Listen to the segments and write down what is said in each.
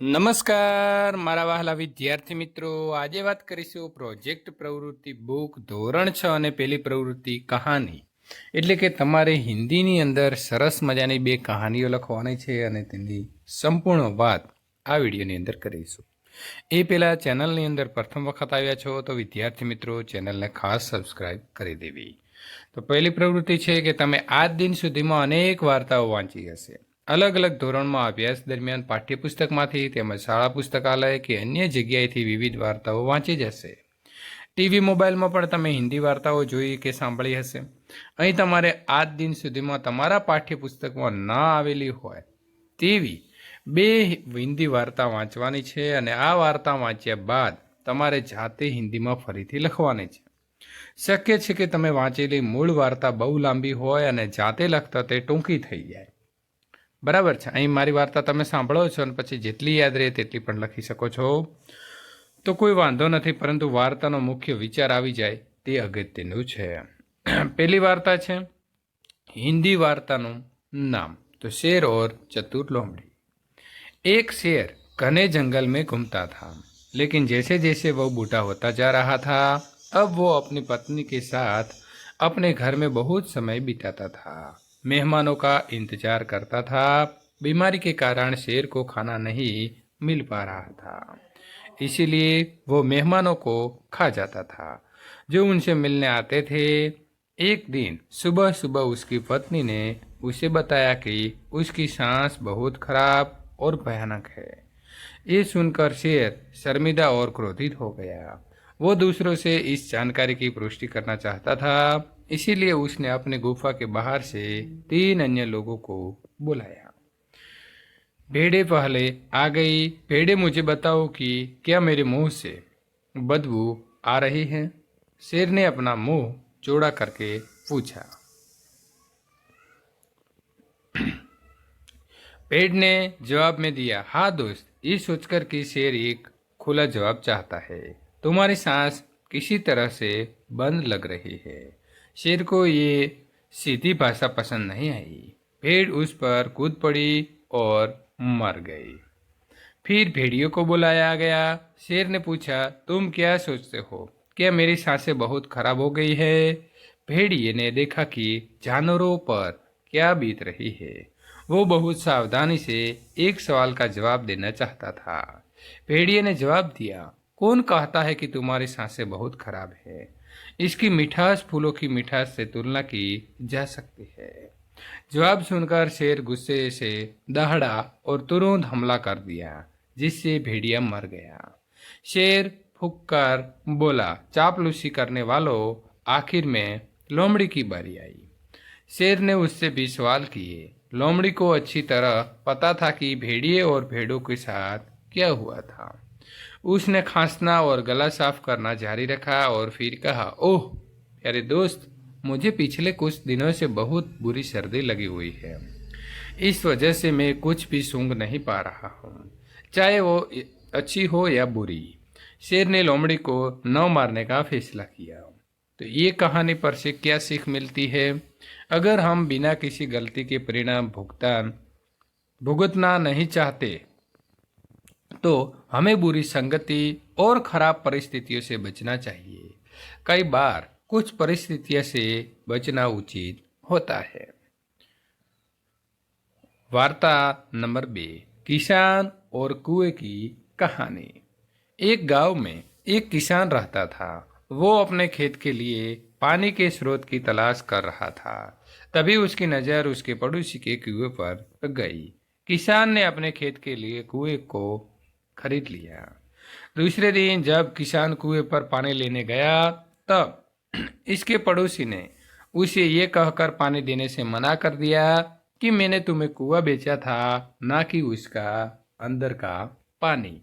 નમસ્કાર, મારા વહાલા વિદ્યાર્થી મિત્રો. આજે વાત કરીશું પ્રોજેક્ટ પ્રવૃત્તિ બુક ધોરણ છ અને પેલી પ્રવૃત્તિ કહાની. એટલે કે તમારે હિન્દીની અંદર સરસ મજાની બે કહાનીઓ લખવાની છે અને તેની સંપૂર્ણ વાત આ વિડીયોની અંદર કરીશું. એ પહેલાં ચેનલની અંદર પ્રથમ વખત આવ્યા છો તો વિદ્યાર્થી મિત્રો ચેનલને ખાસ સબસ્ક્રાઇબ કરી દેવી. તો પહેલી પ્રવૃત્તિ છે કે તમે આજ દિન સુધીમાં અનેક વાર્તાઓ વાંચી હશે. અલગ અલગ ધોરણમાં અભ્યાસ દરમિયાન પાઠ્યપુસ્તકમાંથી તેમજ શાળા પુસ્તકાલય કે અન્ય જગ્યાએથી વિવિધ વાર્તાઓ વાંચી જશે. ટીવી મોબાઈલમાં પણ તમે હિન્દી વાર્તાઓ જોઈ કે સાંભળી હશે. અહીં તમારે આજ દિન સુધીમાં તમારા પાઠ્યપુસ્તકમાં ન આવેલી હોય. તેવી બે હિન્દી વાર્તા વાંચવાની છે અને આ વાર્તા વાંચ્યા બાદ તમારે જાતે હિન્દીમાં ફરીથી લખવાની છે. શક્ય છે કે તમે વાંચેલી મૂળ વાર્તા બહુ લાંબી હોય અને જાતે લખતા તે ટૂંકી થઈ જાય. બરાબર છે અહીં મારી વાર્તા તમે સાંભળો છો અને પછી જેટલી યાદ રહે તેટલી પણ લખી શકો છો તો કોઈ વાંધો નથી પરંતુ વાર્તાનો મુખ્ય વિચાર આવી જાય તે અગત્યનું છે પહેલી વાર્તા છે હિન્દી વાર્તાનું નામ તો શેર और चतुर लोमड़ी एक शेर घने जंगल में घूमता था लेकिन जैसे जैसे वह बूढ़ा होता जा रहा था अब वो अपनी पत्नी के साथ अपने घर में बहुत समय बिताता था मेहमानों का इंतज़ार करता था। बीमारी के कारण शेर को खाना नहीं मिल पा रहा था। इसीलिए वो मेहमानों को खा जाता था। जो उनसे मिलने आते थे, एक दिन सुबह सुबह उसकी पत्नी ने उसे बताया कि उसकी सांस बहुत खराब और भयानक है। ये सुनकर शेर शर्मिदा और क्रोधित हो गया। वो दूसरों से इस जानकारी की पुष्टि करना चाहता था। इसीलिए उसने अपने गुफा के बाहर से तीन अन्य लोगों को बुलाया। भेड़े पहले आ गई। भेड़े, मुझे बताओ कि क्या मेरे मुँह से बदबू आ रही है? शेर ने अपना मुँह चौड़ा करके पूछा। पेड़ ने जवाब में दिया हाँ दोस्त, ये सोचकर कि शेर एक खुला जवाब चाहता है। तुम्हारी सांस किसी तरह से बंद लग रही है। शेर को ये सीधी भाषा पसंद नहीं आई। भेड़ उस पर कूद पड़ी और मर गई। फिर भेड़ियों को बुलाया गया। शेर ने पूछा, तुम क्या सोचते हो? क्या मेरी साँसें बहुत खराब हो गई है? भेड़िए ने देखा कि जानवरों पर क्या बीत रही है। वो बहुत सावधानी से एक सवाल का जवाब देना चाहता था। भेड़िए ने जवाब दिया कौन कहता है कि तुम्हारी साँसें बहुत खराब है? इसकी मिठास, फूलों की मिठास से तुलना की जा सकती है। जवाब सुनकर शेर गुस्से से दहड़ा और तुरंत हमला कर दिया, जिससे भेड़िया मर गया। शेर फूक कर बोला, चापलूसी करने वालों, आखिर में लोमड़ी की बारी आई। शेर ने उससे भी सवाल किए। लोमड़ी को अच्छी तरह पता था कि भेड़िए और भेड़ों के साथ क्या हुआ था। उसने खांसना और गला साफ़ करना जारी रखा और फिर कहा, ओह, प्यारे दोस्त, मुझे पिछले कुछ दिनों से बहुत बुरी सर्दी लगी हुई है। इस वजह से मैं कुछ भी सूंघ नहीं पा रहा हूँ। चाहे वो अच्छी हो या बुरी, शेर ने लोमड़ी को न मारने का फैसला किया। तो ये कहानी पर से क्या सीख मिलती है? अगर हम बिना किसी गलती के परिणाम भुगतान, भुगतना नहीं चाहते तो हमें बुरी संगति और खराब परिस्थितियों से बचना चाहिए। कई बार कुछ परिस्थितियों से बचना उचित होता है। वार्ता नंबर बे, किसान और कुएँ की कहानी। एक गाँव में एक किसान रहता था। वो अपने खेत के लिए पानी के स्रोत की तलाश कर रहा था। तभी उसकी नज़र उसके पड़ोसी के कुएँ पर गई। किसान ने अपने खेत के लिए कुएँ को खरीद लिया। दूसरे दिन जब किसान कुएँ पर पानी लेने गया, तब इसके पड़ोसी ने उसे ये कहकर पानी देने से मना कर दिया कि मैंने तुम्हें कुआ बेचा था, ना कि उसका अंदर का पानी।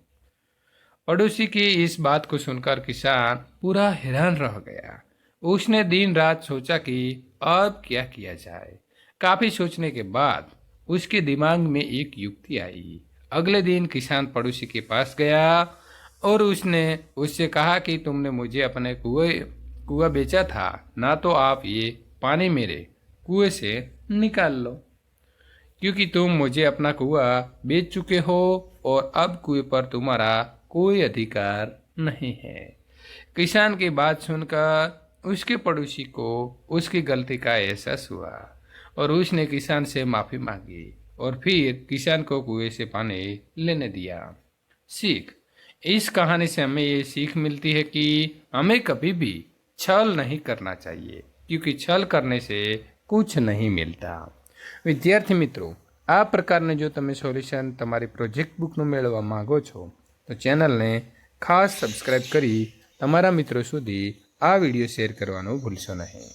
पड़ोसी की इस बात को सुनकर किसान पूरा हैरान रह गया। उसने दिन रात सोचा कि अब क्या किया जाए। काफ़ी सोचने के बाद उसके दिमाग में एक युक्ति आई। अगले दिन किसान पड़ोसी के पास गया और उसने, उससे कहा कि तुमने मुझे अपने कुएँ, कुआ बेचा था, ना तो आप ये पानी मेरे कुएँ से निकाल लो, क्योंकि तुम मुझे अपना कुआ बेच चुके हो और अब कुएँ पर तुम्हारा कोई अधिकार नहीं है। किसान की बात सुनकर उसके पड़ोसी को उसकी गलती का एहसास हुआ और उसने किसान से माफ़ी मांगी। और फिर किसान को कुएं से पानी लेने दिया सीख इस कहानी से हमें ये सीख मिलती है कि हमें कभी भी छल नहीं करना चाहिए क्योंकि छल करने से कुछ नहीं मिलता વિદ્યાર્થી મિત્રો આ પ્રકારને જો તમે સોલ્યુશન તમારી પ્રોજેક્ટ બુકનું મેળવવા માંગો છો તો ચેનલને ખાસ સબસ્ક્રાઈબ કરી તમારા મિત્રો સુધી આ વિડીયો શેર કરવાનું ભૂલશો નહીં